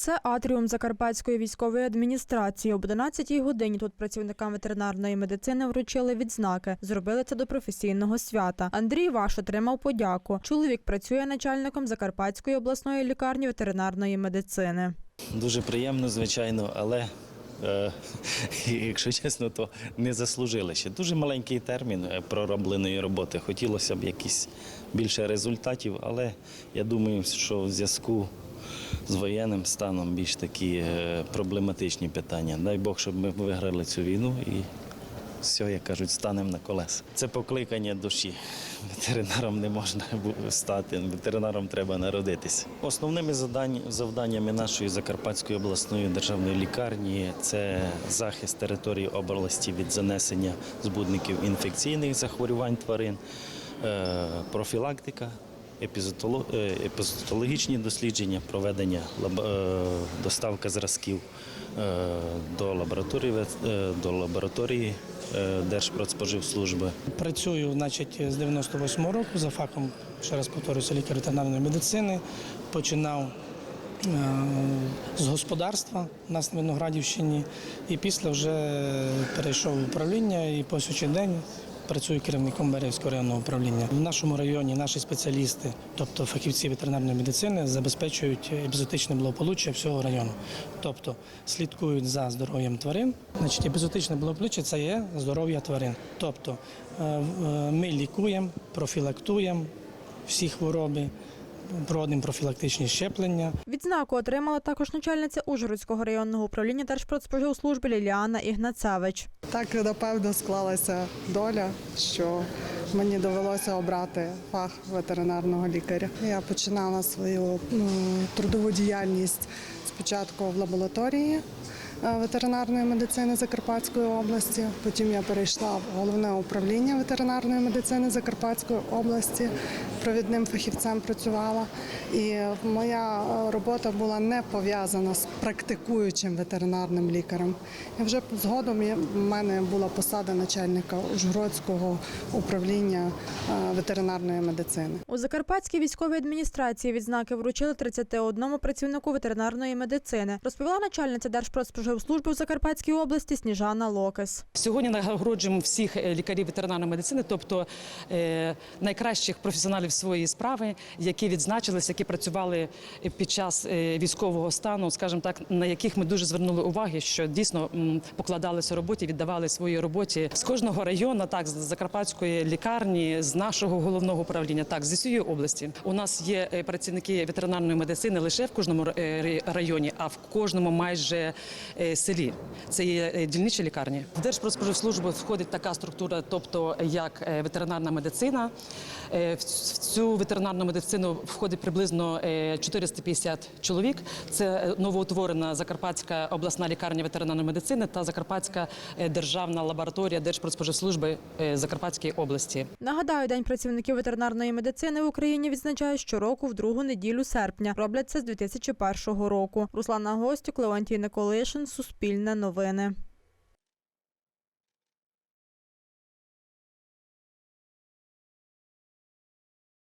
Це атріум Закарпатської військової адміністрації. Об 11-й годині тут працівникам ветеринарної медицини вручили відзнаки. Зробили це до професійного свята. Андрій Ваш отримав подяку. Чоловік працює начальником Закарпатської обласної лікарні ветеринарної медицини. Дуже приємно, звичайно, але е, якщо чесно, то не заслужили ще. Дуже маленький термін е, проробленої роботи. Хотілося б якісь більше результатів, але я думаю, що в зв'язку з воєнним станом більш такі е, проблематичні питання. Дай Бог, щоб ми виграли цю війну і все, як кажуть, станемо на колеса. Це покликання душі. Ветеринаром не можна стати, ветеринаром треба народитися. Основними завданнями нашої Закарпатської обласної державної лікарні це захист території області від занесення збудників інфекційних захворювань тварин, е, профілактика. Е, Епізотологічні дослідження, проведення е, доставка зразків е, до лабораторії, до лабораторії Держпродспоживслужби. Працюю значить, з 98-го року за фахом, ще раз повторюся, лікар ветеринарної медицини. Починав з господарства у нас на Виноградівщині і після вже перейшов в управління і по сьогоднішній день працюю керівником Берівського районного управління. В нашому районі наші спеціалісти, тобто фахівці ветеринарної медицини, забезпечують епізотичне благополуччя всього району. Тобто слідкують за здоров'ям тварин. Значить, епізотичне благополуччя це є здоров'я тварин. Тобто е, е, ми лікуємо, профілактуємо всі хвороби, проводимо профілактичні щеплення. Відзнаку отримала також начальниця Ужгородського районного управління Держпродспоживслужби Ліліана Ігнацевич. Так напевно склалася доля, що мені довелося обрати фах ветеринарного лікаря. Я починала свою м, трудову діяльність спочатку в лабораторії е, ветеринарної медицини Закарпатської області. Потім я перейшла в головне управління ветеринарної медицини Закарпатської області. Провідним фахівцем працювала. І моя е, робота була не пов'язана з практикуючим ветеринарним лікарем. І вже згодом в мене була посада начальника Ужгородського управління е, ветеринарної медицини. У Закарпатській військовій адміністрації відзнаки вручили 31 працівнику ветеринарної медицини, розповіла начальниця Держпродспоживслужби в Закарпатській області Сніжана Локес. Сьогодні нагороджуємо всіх е, лікарів ветеринарної медицини, тобто найкращих професіоналів своєї справи, які відзначилися, які працювали під час е, військового стану, скажімо так, на яких ми дуже звернули уваги, що дійсно покладалися роботі, віддавали своїй роботі з кожного району, так з Закарпатської лікарні, з нашого головного управління, так з усієї області. У нас є е, працівники ветеринарної медицини лише в кожному е, районі, а в кожному майже е, селі. Це є е, дільничі лікарні. В Держпродспоживслужбу входить така структура, тобто як е, ветеринарна медицина. Е, цю ветеринарну медицину входить приблизно е, 450 чоловік. Це е, новоутворена Закарпатська обласна лікарня ветеринарної медицини та Закарпатська е, державна лабораторія Держпродспоживслужби е, Закарпатської області. Нагадаю, День працівників ветеринарної медицини в Україні відзначають щороку в другу неділю серпня. Роблять це з 2001 року. Руслана Гостюк, Леонтій Николишин, Суспільне новини.